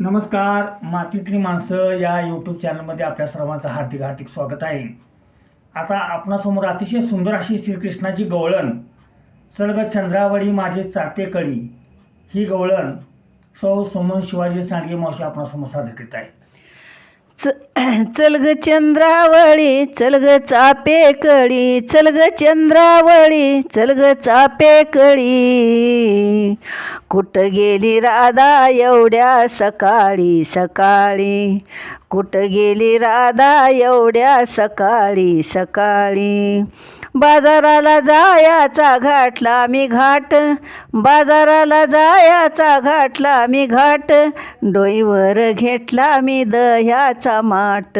नमस्कार मातीतली माणसं या यूट्यूब चॅनलमध्ये आपल्या सर्वांचं हार्दिक हार्दिक स्वागत आहे. आता आपणासमोर अतिशय सुंदर अशी श्रीकृष्णाची गवळण सलग चंद्रावळी माझे चापेकळी ही गवळण सौ सुमन शिवाजी सांडगे मावशी आपणासमोर सादर करीत आहे च चल ग चंद्रावळी चल ग चापे कळी चल ग चंद्रावळी चल ग चापे कळी. कुठं गेली राधा एवढ्या सकाळी सकाळी? कुठं गेली राधा एवढ्या सकाळी सकाळी? बाजाराला जायाचा घाटला मी घाट. बाजाराला जायाचा घाटला मी घाट. डोईवर घेतला मी दह्याचा माट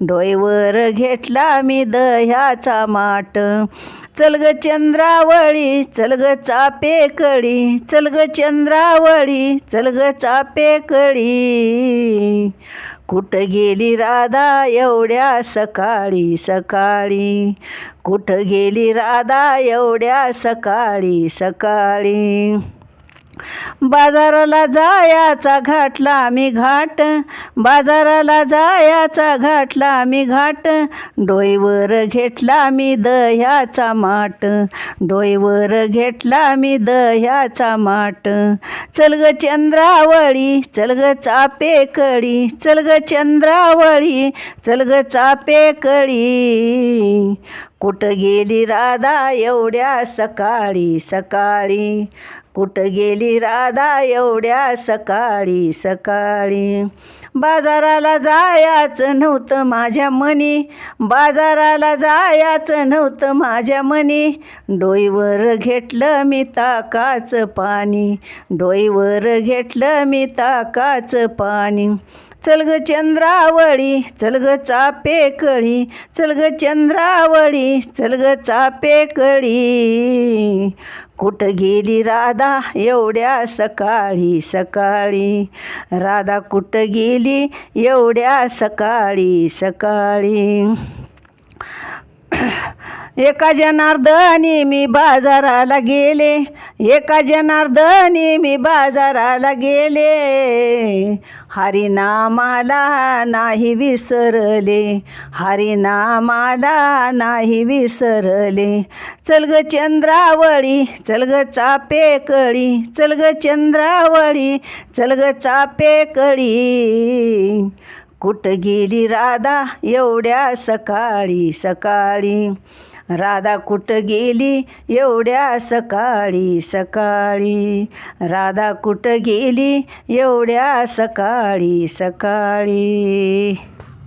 डोईवर घेतला मी दह्याचा माट चल ग चंद्रावळी चल ग चापे कळी. चल ग चंद्रावळी चल ग चापे कळी. कुठं गेली राधा एवढ्या सकाळी सकाळी? कुठं गेली राधा एवढ्या सकाळी सकाळी? बाजाराला जायाचा घाटला आम्ही घाट बाजाराला जायाचा घाटला आम्ही घाट डोईवर घेतला मी दह्याचा माट डोईवर घेतला मी दह्याचा माट चल ग चंद्रावळी चल ग चापे कळी चल ग चंद्रावळी चल ग चापे कळी कुठं गेली राधा एवढ्या सकाळी सकाळी? कुठं गेली राधा एवढ्या सकाळी सकाळी? बाजाराला जायाचं नव्हतं माझ्या मनी बाजाराला जायाचं नव्हतं माझ्या मनी. डोईवर घेतलं मी ताकाचं पाणी डोईवर घेतलं मी ताकाचं पाणी. चल ग चंद्रावळी चल ग चापे कळी चल ग चंद्रावळी चल ग चापे कळी कुठं गेली राधा एवढ्या सकाळी सकाळी? राधा कुठं गेली एवढ्या सकाळी सकाळी? एका जनार्दनी मी बाजाराला गेले. एका जनार्दनी मी बाजाराला गेले. हरिनामाला नाही विसरले. हरिनामाला नाही विसरले. चल ग चंद्रावळी चल ग चापे कळी चल ग चंद्रावळी चल ग चापे कळी कुठं गेली राधा एवढ्या सकाळी सकाळी? राधा कुठं गेली? एवढ्या सकाळी सकाळी. राधा कुठं गेली? एवढ्या सकाळी सकाळी.